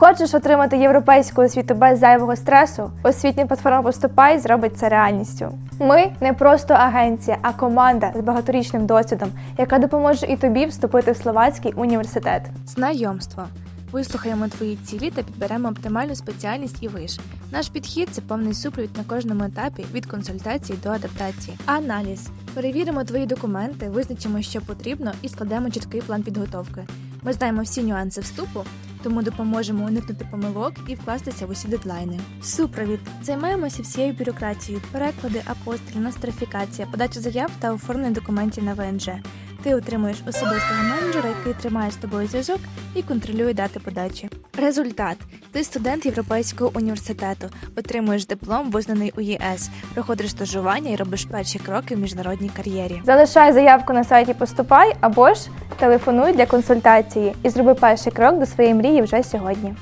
Хочеш отримати європейську освіту без зайвого стресу? Освітня платформа Поступай зробить це реальністю. Ми не просто агенція, а команда з багаторічним досвідом, яка допоможе і тобі вступити в словацький університет. Знайомство. Вислухаємо твої цілі та підберемо оптимальну спеціальність і виш. Наш підхід це повний супровід на кожному етапі від консультації до адаптації. Аналіз. Перевіримо твої документи, визначимо, що потрібно, і складемо чіткий план підготовки. Ми знаємо всі нюанси вступу, тому допоможемо уникнути помилок і вкластися в усі дедлайни. Супровід. Займаємося всією бюрократією, переклади, апострі, нострифікація, подача заяв та оформлення документів на ВНЖ. Ти отримуєш особистого менеджера, який тримає з тобою зв'язок і контролює дати подачі. Результат: ти студент Європейського університету, отримуєш диплом, визнаний у ЄС, проходиш стажування і робиш перші кроки в міжнародній кар'єрі. Залишай заявку на сайті Поступай або ж телефонуй для консультації і зроби перший крок до своєї мрії вже сьогодні.